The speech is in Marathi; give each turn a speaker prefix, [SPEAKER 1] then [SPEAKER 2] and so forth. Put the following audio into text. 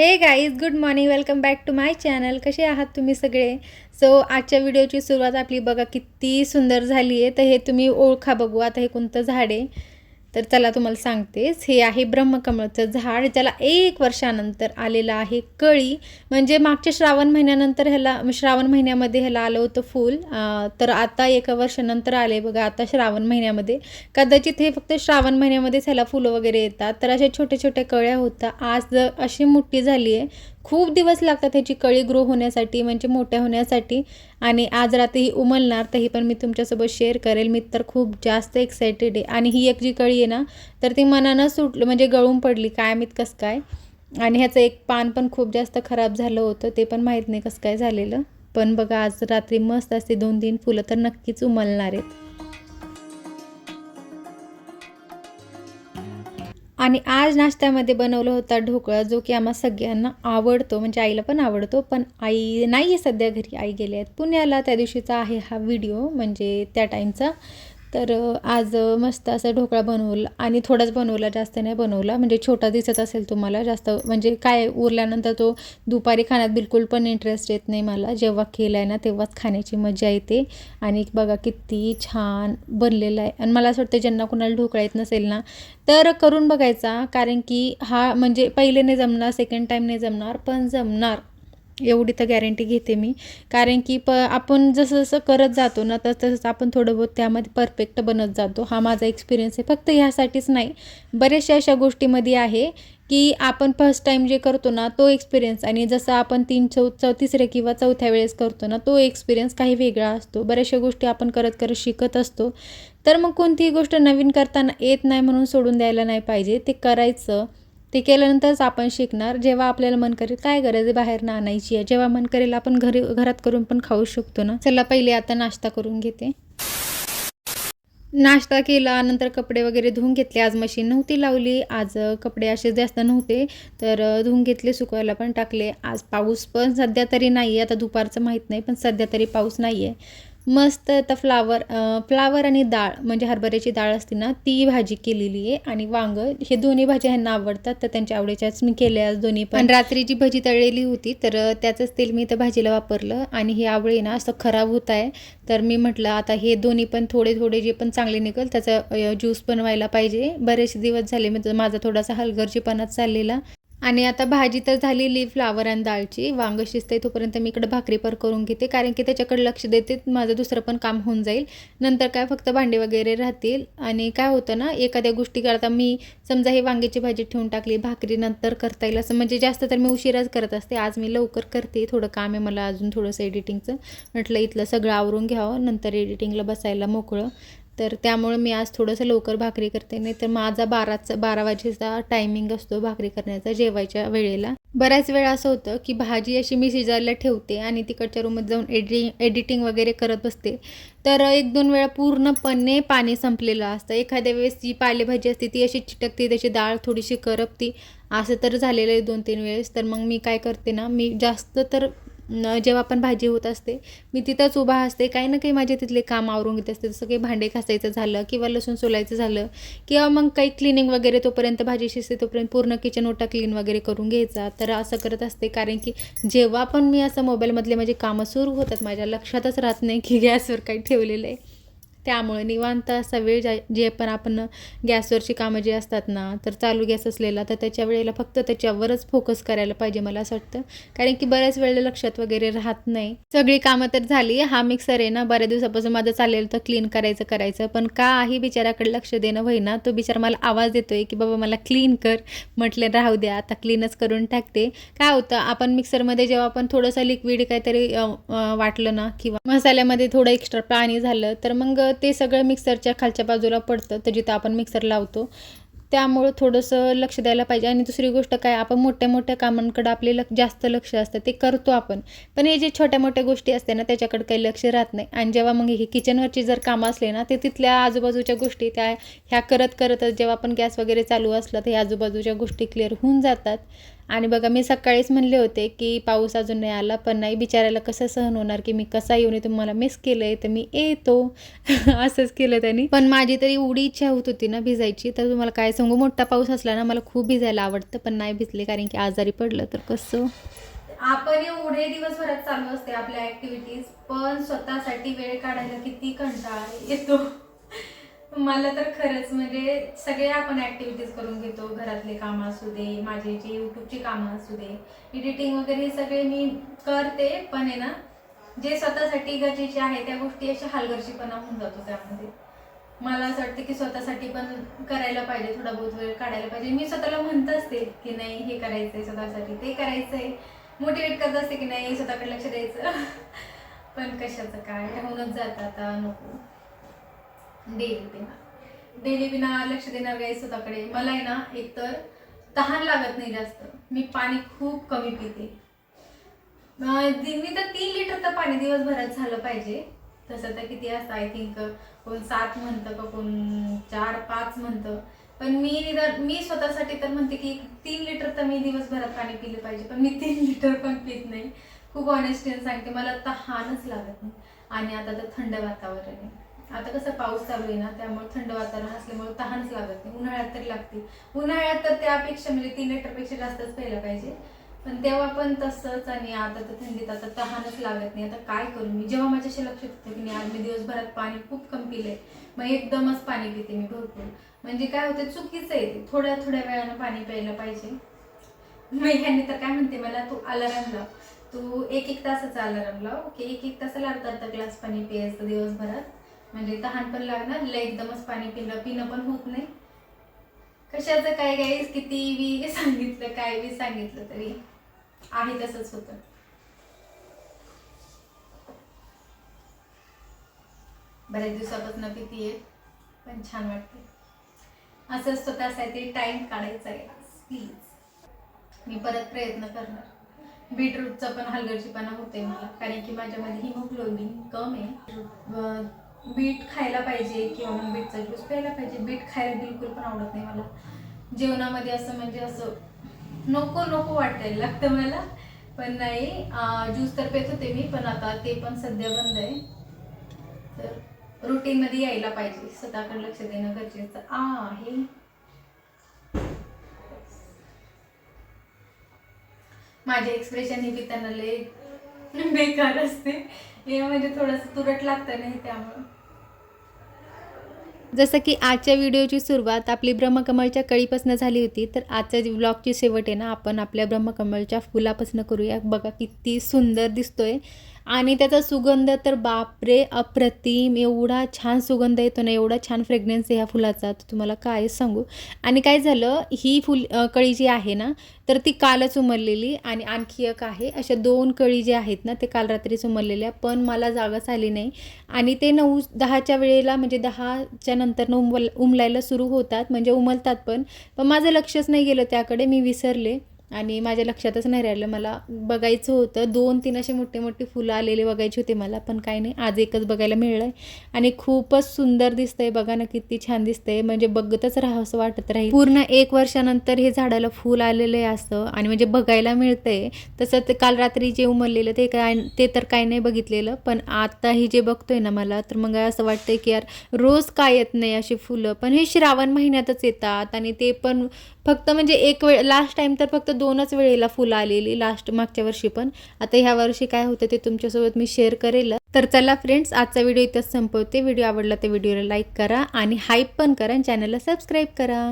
[SPEAKER 1] Hey guys good morning welcome back to my channel कसे आहात तुम्ही सगळे? सो आजच्या व्हिडिओची सुरुवात आपली बघा किती सुंदर झाली आहे. तर हे तुम्ही ओळखा बघू. आता हे कोणतं झाड आहे? तर चला तुम्हाला सांगतेच हे आहे ब्रह्मकमळचं झाड ज्याला एक वर्षानंतर आलेलं आहे कळी. म्हणजे मागच्या श्रावण महिन्यानंतर ह्याला श्रावण महिन्यामध्ये ह्याला आलं होतं फूल. तर आता एका वर्षानंतर आले बघा आता श्रावण महिन्यामध्ये. कदाचित हे फक्त श्रावण महिन्यामध्येच ह्याला फुलं वगैरे येतात. तर अशा छोट्या छोट्या कळ्या होत्या. आज अशी मोठी झाली आहे खूप दिवस लागतात ह्याची कळी ग्रो होण्यासाठी म्हणजे मोठ्या होण्यासाठी. आणि आज रात्री ही उमलणार तर ही पण मी तुमच्यासोबत शेअर करेल. मी तर खूप जास्त एक्सायटेड आहे. आणि ही एक जी कळी आहे ना तर ती मनानं सुटलं म्हणजे गळून पडली काय मी कसं काय? आणि ह्याचं एक पान पण खूप जास्त खराब झालं होतं ते पण माहीत नाही कसं काय झालेलं. पण बघा आज रात्री मस्त असते दोन तीन फुलं तर नक्कीच उमलणार आहेत. आणि आज नाश्त्यामध्ये बनवलं होता ढोकळा जो की आम्हा सगळ्यांना आवडतो म्हणजे आईला पण आवडतो पण आई नाही आहे सध्या घरी. आई गेले आहेत पुण्याला. त्या दिवशीचा आहे हा व्हिडिओ म्हणजे त्या टाईमचा तर आज मस्त असा ढोकळा बनवला आणि थोडाच बनवला जास्त नाही बनवला म्हणजे छोटा दिसत असेल तुम्हाला जास्त म्हणजे काय उरल्यानंतर तो दुपारी खाण्यात बिलकुल पण इंटरेस्ट येत नाही मला. जेव्हा केला आहे ना तेव्हाच खाण्याची मजा येते. आणि बघा किती छान बनलेला आहे. आणि मला असं वाटतं ज्यांना कोणाला ढोकळा येत नसेल ना तर करून बघायचा. कारण की हा म्हणजे पहिले नाही जमणार सेकंड टाईम नाही जमणार पण जमणार. एवढी तर गॅरंटी घेते मी. कारण की प आपण जसं जसं करत जातो ना तसं तसंच आपण थोडं बहुत त्यामध्ये परफेक्ट बनत जातो. हा माझा एक्सपिरियन्स आहे. फक्त ह्यासाठीच नाही. बऱ्याचशा अशा गोष्टीमध्ये आहे की आपण फर्स्ट टाईम जे करतो ना तो एक्सपिरियन्स आणि जसं आपण तीन चौ चौ तिसऱ्या किंवा चौथ्या वेळेस करतो ना तो एक्सपिरियन्स काही वेगळा असतो. बऱ्याचशा गोष्टी आपण करत करत शिकत असतो. तर मग कोणतीही गोष्ट नवीन करताना येत नाही म्हणून सोडून द्यायला नाही पाहिजे. ते करायचं. ते केल्यानंतरच आपण शिकणार. जेव्हा आपल्याला मन करेल काय गरज आहे बाहेर ना आणायची आहे? जेव्हा मन करेल आपण घरी घरात करून पण खाऊ शकतो ना. चला पहिले आता नाश्ता करून घेते. नाश्ता केला नंतर कपडे वगैरे धुवून घेतले. आज मशीन नव्हती लावली. आज कपडे असे जास्त नव्हते. तर धुवून घेतले सुकवायला पण टाकले. आज पाऊस पण सध्या तरी नाही आहे आता दुपारचं माहीत नाही पण सध्या तरी पाऊस नाही आहे मस्त आता फ्लावर फ्लावर आणि डाळ म्हणजे हरभऱ्याची डाळ असते ना ती भाजी केलेली आहे. आणि वांग हे दोन्ही भाज्या ह्यांना आवडतात तर त्यांच्या आवडीच्याच मी केल्या आज दोन्ही पण. रात्री जी भजी तळलेली होती तर त्याचंच तेल मी त्या भाजीला वापरलं. आणि हे आवळी ना असं खराब होत आहे. तर मी म्हटलं आता हे दोन्ही पण थोडे थोडे जे पण चांगले निघल त्याचा ज्यूस बनवायला पाहिजे. बरेचसे दिवस झाले म्हणजे माझा थोडासा हलगर्जीपणाच चाललेला. आणि आता भाजी तर झालेली फ्लावर आणि डाळची वांग शिजते तोपर्यंत मी इकडे भाकरी पर करून घेते कारण की त्याच्याकडे लक्ष देते माझं दुसरं पण काम होऊन जाईल. नंतर काय फक्त भांडे वगैरे राहतील. आणि काय होतं ना एखाद्या गोष्टी करता मी समजा हे वांग्याची भाजी ठेवून टाकली भाकरी नंतर करता येईल असं. म्हणजे जास्त तर मी उशिराच करत असते. आज मी लवकर करते थोडं काम आहे मला अजून थोडंसं एडिटिंगचं म्हटलं इथलं सगळं आवरून घ्यावं नंतर एडिटिंगला बसायला मोकळं. तर त्यामुळे मी आज थोडंसं लवकर भाकरी करते. नाही तर माझा बाराचा बारा वाजेचा टायमिंग असतो भाकरी करण्याचा जेवायच्या वेळेला. बऱ्याच वेळा असं होतं की भाजी अशी मी शिजायला ठेवते आणि तिकडच्या रूमात जाऊन एडिटिंग एडिटिंग वगैरे करत बसते. तर एक दोन वेळा पूर्णपणे पाणी संपलेलं असतं. एखाद्या वेळेस जी पालेभाजी असते ती अशी चिटकते त्याची डाळ थोडीशी करपती. असं तर झालेलं आहे दोन तीन वेळेस. तर मग मी काय करते ना मी जास्त तर न जेव्हा पण भाजी होत असते मी तिथंच उभा असते. काही ना काही माझे तिथले काम आवरून घेत असते. जसं काही भांडे घासायचं झालं किंवा लसूण सोलायचं झालं किंवा मग काही क्लिनिंग वगैरे तोपर्यंत भाजी शिजते तोपर्यंत पूर्ण किचन ओटा क्लीन वगैरे करून घ्यायचा. तर असं करत असते. कारण की जेव्हा पण मी असं मोबाईलमधले माझे कामं सुरू होतात माझ्या लक्षातच राहत नाही की गॅसवर काही ठेवलेलं आहे. त्यामुळे निवांत असा वेळ जा जे पण आपण गॅसवरची कामं जी असतात ना तर चालू गॅस असलेला तर त्याच्या वेळेला फक्त त्याच्यावरच फोकस करायला पाहिजे मला असं वाटतं. कारण की बऱ्याच वेळेला लक्षात वगैरे राहत नाही. सगळी कामं तर झाली हा मिक्सर आहे ना बऱ्याच दिवसापासून माझं चाललेलं तर क्लीन करायचं करायचं. पण काही बिचाराकडे लक्ष देणं होईना तो बिचारा मला आवाज देतोय की बाबा मला क्लीन कर. म्हटलं राहू द्या आता क्लीनच करून टाकते. काय होतं आपण मिक्सरमध्ये जेव्हा आपण थोडंसं लिक्विड काहीतरी वाटलं ना किंवा मसाल्यामध्ये थोडं एक्स्ट्रा पाणी झालं तर मग ते सगळं मिक्सरच्या खालच्या बाजूला पडतं तर जिथं आपण मिक्सर लावतो त्यामुळं थोडंसं लक्ष द्यायला पाहिजे. आणि दुसरी गोष्ट काय आपण मोठ्या मोठ्या कामांकडं आपले लक्ष जास्त लक्ष असतं ते करतो आपण. पण हे जे छोट्या मोठ्या गोष्टी असते ना त्याच्याकडे काही लक्ष राहत नाही. आणि जेव्हा मग ही किचनवरची जर कामं असले ना ते तिथल्या आजूबाजूच्या गोष्टी त्या ह्या करत करतच जेव्हा आपण गॅस वगैरे चालू असला तर ह्या आजूबाजूच्या गोष्टी क्लिअर होऊन जातात. आणि बघा मी सकाळीच म्हणले होते की पाऊस अजून नाही आला पण नाही बिचारायला कसं सहन होणार की मी कसा येऊन तुम्हाला मिस केलं आहे तर मी येतो. असंच केलं त्यांनी. पण माझी तरी एवढी इच्छा होत होती ना भिजायची तर तुम्हाला काय सांगू मोठा पाऊस असला ना मला खूप भिजायला आवडतं पण नाही भिजले कारण की आजारी पडलं तर कसं? आपण एवढे दिवसभरात चालू असते आपल्या ऍक्टिव्हिटीज पण स्वतःसाठी वेळ काढायला किती कंटाळा येतो. मला तर खरंच म्हणजे सगळे आपण ऍक्टिव्हिटीज करून घेतो. घरातले कामं असू दे माझे जे युट्यूबची कामं असू दे. एडिटिंग वगैरे हे सगळे मी करते पण आहे ना जे स्वतःसाठी गरजेचे आहे त्या गोष्टी अशा हलगर्जीपणा होऊन जातो त्यामध्ये. मला असं वाटतं की स्वतःसाठी पण करायला पाहिजे थोडा बहुत वेळ काढायला पाहिजे. मी स्वतःला म्हणत असते की नाही हे करायचंय स्वतःसाठी ते करायचंय. मोटिवेट करत असते की नाही स्वतःकडे लक्ष द्यायचं. पण कशाचं काय राहूनच जातं आता नको. डेली बिना. डेली विना लक्ष देणार गाई स्वतःकडे. मला आहे ना एकतर तहान लागत नाही जास्त. मी पाणी खूप कमी पिते. मी तर तीन लिटर तर पाणी दिवसभरात झालं पाहिजे. तसं तर किती असतं आय थिंक कोण सात म्हणतं का कोण चार पाच म्हणतं. पण मी निदान मी स्वतःसाठी तर म्हणते की तीन लिटर तर मी दिवसभरात पाणी पिलं पाहिजे. पण मी तीन लिटर पण पित नाही. खूप ऑनेस्टीने सांगते मला तहानच लागत नाही. आणि आता तर थंड वातावरण आहे. आता कसं पाऊस चालू आहे ना त्यामुळे थंड वातावरण असल्यामुळे तहानच लागत नाही. उन्हाळ्यात तरी लागते उन्हाळ्यात तर त्यापेक्षा म्हणजे तीन लिटरपेक्षा जास्तच प्यायला पाहिजे. पण तेव्हा पण तसंच आणि आता तर थंडीत आता तहानच लागत नाही. आता काय करू? मी जेव्हा माझ्याशी लक्षात येतं की नाही आज मी दिवसभरात पाणी खूप कमी पिलंय. मग एकदमच पाणी पिते मी भरपूर. म्हणजे काय होतं चुकीचं आहे ते. थोड्या थोड्या वेळानं पाणी प्यायला पाहिजे. मग ह्यांनी तर काय म्हणते मला तू अलाराम लाव. तू एक एक तासाचा अलाराम लाव. ओके? एक एक तासाला अर्धा अर्धा ग्लास पाणी प्यायचं दिवसभरात. म्हणजे तहान पण लागणार लय एकदमच पाणी पिलं पिणं पण होत नाही. कशाचं काय काय किती बी सांगितलं काय बी सांगितलं तरी आहे तसंच होतं. बऱ्याच दिवसापासून पितीये पण छान वाटते असं स्वतःसाठी टाइम काढायचा आहे प्लीज मी परत प्रयत्न करणार. बीटरूटचा पण हलगर्जीपणा होते मला कारण की माझ्यामध्ये हिमोग्लोबिन कम आहे. बीट खायला पाहिजे किंवा मग बीटचा ज्यूस प्यायला पाहिजे. बीट खायला बिलकुल पण आवडत नाही मला. जेवणामध्ये असं म्हणजे असं नको नको वाटायला लागतं मला. पण नाही ज्यूस तर पेत होते मी पण आता ते पण सध्या बंद आहे. तर रुटीनमध्ये यायला पाहिजे. स्वतःकडे लक्ष देणं गरजेचं. आहे माझे एक्सप्रेशन हे त्यांना लय बेकार असते. हे म्हणजे थोडंसं तुरट लागतं नाही त्यामुळं. जसं की आजच्या व्हिडिओची सुरुवात आपली ब्रह्मकमळच्या कळीपासून झाली होती तर आजच्या ब्लॉगची शेवट आहे ना आपण आपल्या ब्रह्मकमळच्या फुलापासून करूया. बघा किती सुंदर दिसतोय. आणि त्याचा सुगंध तर बापरे अप्रतिम. एवढा छान सुगंध येतो ना एवढा छान फ्रेग्रन्स आहे ह्या फुलाचा. तर तुम्हाला काय सांगू? आणि काय झालं ही फुल कळी जी आहे ना तर ती कालच उमरलेली आणि आणखी एक आहे. अशा दोन कळी जे आहेत ना ते काल रात्रीच उमरलेल्या पण मला जागाच आली नाही. आणि ते नऊ दहाच्या वेळेला म्हणजे दहाच्या नंतर उमल उमलायला सुरू होतात म्हणजे उमलतात पण. पण माझं लक्षच नाही गेलं त्याकडे मी विसरले. आणि माझ्या लक्षातच नाही राहिलं. मला बघायचं होतं. दोन तीन असे मोठे मोठे फुलं आलेले बघायचे होते मला पण काही नाही. आज एकच बघायला मिळलं आहे आणि खूपच सुंदर दिसतंय बघा ना किती छान दिसतंय. म्हणजे बघतच राहावं असं वाटत राहील. पूर्ण एक वर्षानंतर हे झाडाला फूल आलेलं आहे असं. आणि म्हणजे बघायला मिळतंय. तसं ते काल रात्री जे उमरलेलं ते काय ते तर काय नाही बघितलेलं. पण आता हे जे बघतोय ना मला तर मग असं वाटतंय की यार रोज काय येत नाही अशी फुलं? पण हे श्रावण महिन्यातच येतात. आणि ते पण फक्त म्हणजे एक वेळ लास्ट टाइम तर फक्त दोनच वेळेला फुलं आलेली लास्ट मागच्या वर्षी पण. आता ह्या वर्षी काय होतं ते तुमच्यासोबत मी शेअर करेल. तर चला फ्रेंड्स आजचा व्हिडिओ इथंच संपवते. व्हिडिओ आवडला तर व्हिडिओला लाईक करा आणि हाईप पण करा आणि चॅनलला सबस्क्राईब करा.